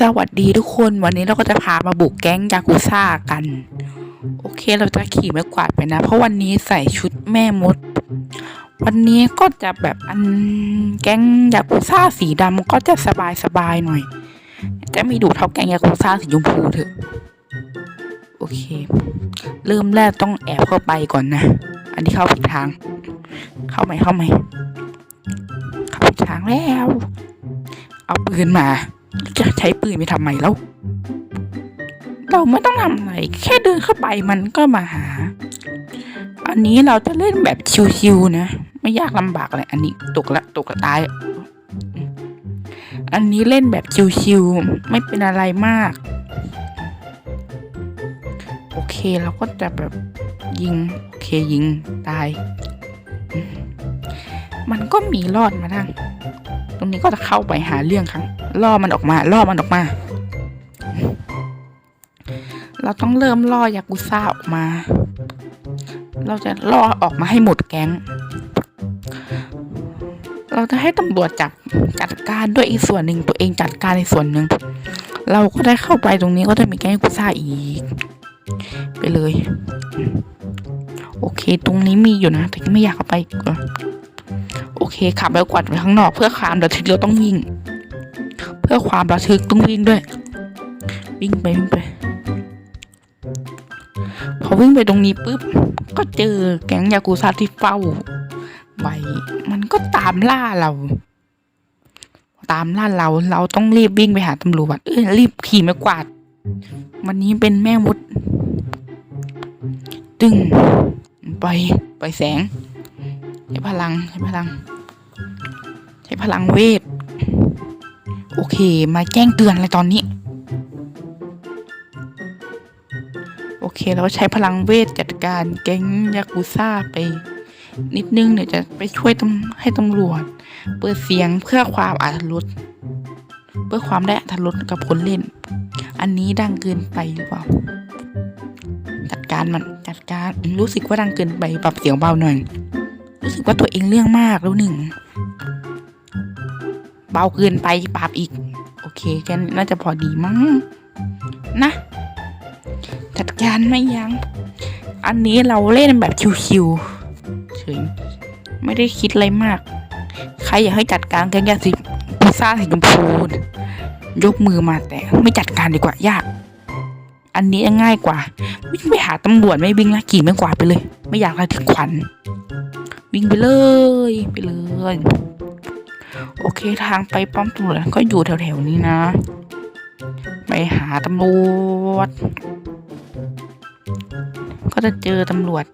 สวัสดีทุกคนวันนี้เราก็จะพามาบุกแก๊งยากุซ่ากัน โอเคเราจะขี่ไม้กวาดไปนะ เพราะวันนี้ใส่ชุดแม่มด วันนี้ก็จะแบบอันแก๊งยากุซ่าสีดำก็จะสบายสบายๆหน่อย จะไม่ดุเท่าแก๊งยากุซ่าสีชมพูเถอะโอเค เริ่มแรกต้องแอบเข้าไปก่อนนะ อันนี้เข้าผิดทาง เข้าไหมเข้าไหมเข้าผิดทางแล้ว เอาปืนมา จะใช้ปืนไปทำไมแล้ว เราไม่ต้องทำอะไร แค่เดินเข้าไปมันก็มาหา อันนี้เราจะเล่นแบบชิวๆนะ ไม่ยากลำบากเลยอันนี้ตกละตกละตาย อันนี้เล่นแบบชิวๆไม่เป็นอะไรมาก โอเคเราก็จะแบบยิง โอเคยิงตายมมันก็มีรอดมาทั้งตรงนี้ก็จะเข้าไปหาเรื่องครั้ง ล่อมันออกมา ล่อมันออกมา เราต้องเริ่มล่อยากุซ่าออกมา เราจะล่อออกมาให้หมดแก๊ง เราจะให้ตำรวจจับจัดการด้วยอีกส่วนหนึ่งตัวเองจัดการในส่วนหนึ่ง เราก็ได้เข้าไปตรงนี้ก็จะมีแก๊งยากุซ่าอีก ไปเลย โอเค ตรงนี้มีอยู่นะ แต่ไม่อยากเข้าไป โอเคขับไปกวาดไปข้างนอกเพื่อความระทึกเราต้องวิ่ง พื่อความระทึกต้องวิ่งด้วย วิ่งไปวิ่งไป พอวิ่งไปตรงนี้ปุ๊บ ก็เจอแก๊งยากูซ่าที่เฝ้าไว้มันก็ตามล่าเรา ตามล่าเราเราต้องรีบวิ่งไปหาตำรวจเอ้ยรีบขี่ไม้กวาด วันนี้เป็นแม่มดตึงไปไปแสงใช้พลังใช้พลัง ใช้พลังเวท โอเค มาแจ้งเตือนอะไรตอนนี้ โอเคเราใช้พลังเวทจัดการแก๊งยากุซ่าไป นิดนึงเดี๋ยวจะไปช่วยตำให้ตำรวจ เปิดเสียงเพื่อความอาถรรพ์เพื่อความได้อาถรรพ์กับคนเล่น อันนี้ดังเกินไปหรือเปล่าจัดการมันจัดการรู้สึกว่าดังเกินไปปรับเสียงเบาหน่อย รู้สึกว่าตัวเองเรื่องมากแล้วหนึ่ง เบาเกินไปปราบอีก โอเคแค่นี้น่าจะพอดีมั้งนะจัดการไม่ยัง้งอันนี้เราเล่นแบบชิวๆเฉยไม่ได้คิดอะไรมาก ใครอยากให้จัดการแกงยาสีพิซซ่าสีชมพูยกมือมาแต่ไม่จัดการดีกว่ายาก อันนี้ง่ายกว่า วิ่งไปหาตำรวจไม่วิ่งละขี่ไม่กวาไปเลย ไม่อยากระทึกขวัญวิ่งไปเลย ไปเลย โอเคทางไปป้อมตำรวจก็อยู่แถวๆนี้นะ ไปหาตำรวจ ก็จะเจอตำรวจ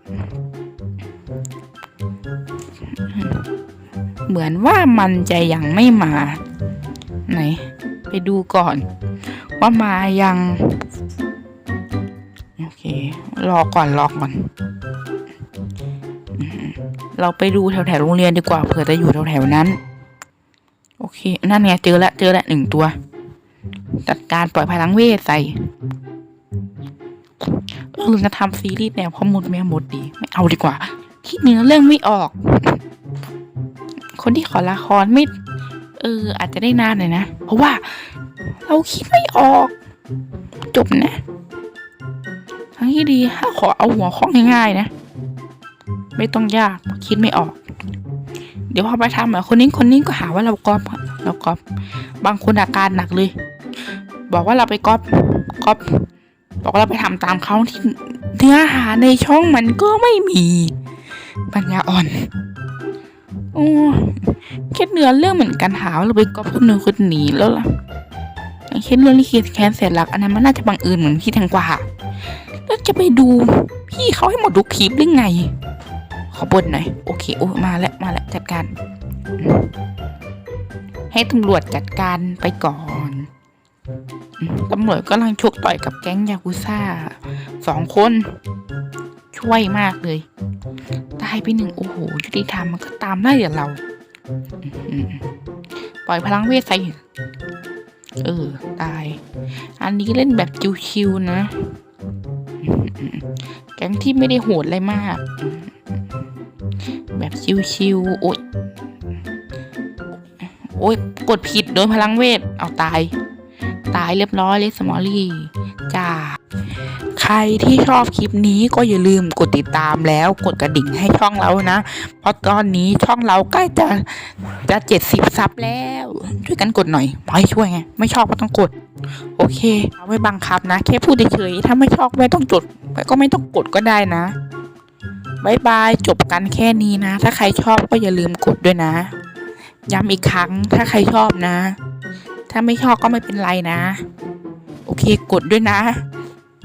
เหมือนว่ามันจะยังไม่มา ไหน ไปดูก่อน ว่ามายัง โอเค รอก่อนรอก่อนเราไปดูแถวแถวๆโรงเรียนดีกว่าเผื่อจะอยู่แถวแถวๆนั้น เค นั่นไงเจอแล้วเจอแล้วหนึ่งตัว จัดการปล่อยพลังเวทใส่เออจะทำซีรีส์แนวพ่อมดแม่มดดี ไม่เอาดีกว่า คิดเนื้อเรื่องไม่ออก คนที่ขอละครไม่ เออ อาจจะได้นานหน่อยนะ เพราะว่า เราคิดไม่ออก จบนะทั้งที่ดีถ้าขอเอาหัวข้อง่ายๆนะ ไม่ต้องยาก คิดไม่ออก เดี๋ยวพอไปทำอะคนนี้คนนี้ก็หาว่าเราก๊อปอะ เราก๊อปบางคนอาการหนักเลย บอกว่าเราไปก๊อปก๊อปบอกว่าเราไปทำตามเขาที่เนื้อหาในช่องมันก็ไม่มีปัญญาอ่อนโอ้แค่เนื้อเรื่องเหมือนกันหาวเราไปก๊อปคนหนึ่งคนหนีแล้วล่ะอย่างเช่นเรื่องที่เคียแคนเสร็จหลักอันนั้นมันน่าจะบังเอิญเหมือนพี่แทงกว่าแล้วจะไปดูพี่เขาให้หมดทุกคลิปได้ไง ขอบนหน่อย โอเค โอ้มาแล้ว มาแล้ว จัดการ ให้ตำรวจจัดการไปก่อน ตำรวจกำลังชกต่อยกับแก๊งยากุซ่าสองคน ช่วยมากเลยตายไปหนึ่งโอ้โหยุติธรรมมันก็ตามได้เดี๋ยวเราปล่อยพลังเวทใส่เออ ตาย อันนี้เล่นแบบชิวๆนะ แก๊งที่ไม่ได้โหดอะไรมาก แบบชิวๆโอ๊ย โอ๊ยกดผิดโดนพลังเวท เอาตาย ตายเรียบร้อยเลยสมอรี่จ้าใครที่ชอบคลิปนี้ก็อย่าลืมกดติดตามแล้วกดกระดิ่งให้ช่องเรานะ เพราะตอนนี้ช่องเราใกล้จะจะเจ็ดสิบซับแล้ว ช่วยกันกดหน่อยไม่ช่วยไงไม่ชอบก็ต้องกด โอเคเอาไม่บังคับนะ แค่พูดเฉยๆถ้าไม่ชอบไม่ต้องจดก็ไม่ต้องกดก็ได้นะบายบายจบกันแค่นี้นะ ถ้าใครชอบก็อย่าลืมกดด้วยนะ ย้ำอีกครั้งถ้าใครชอบนะ ถ้าไม่ชอบก็ไม่เป็นไรนะ โอเคกดด้วยนะ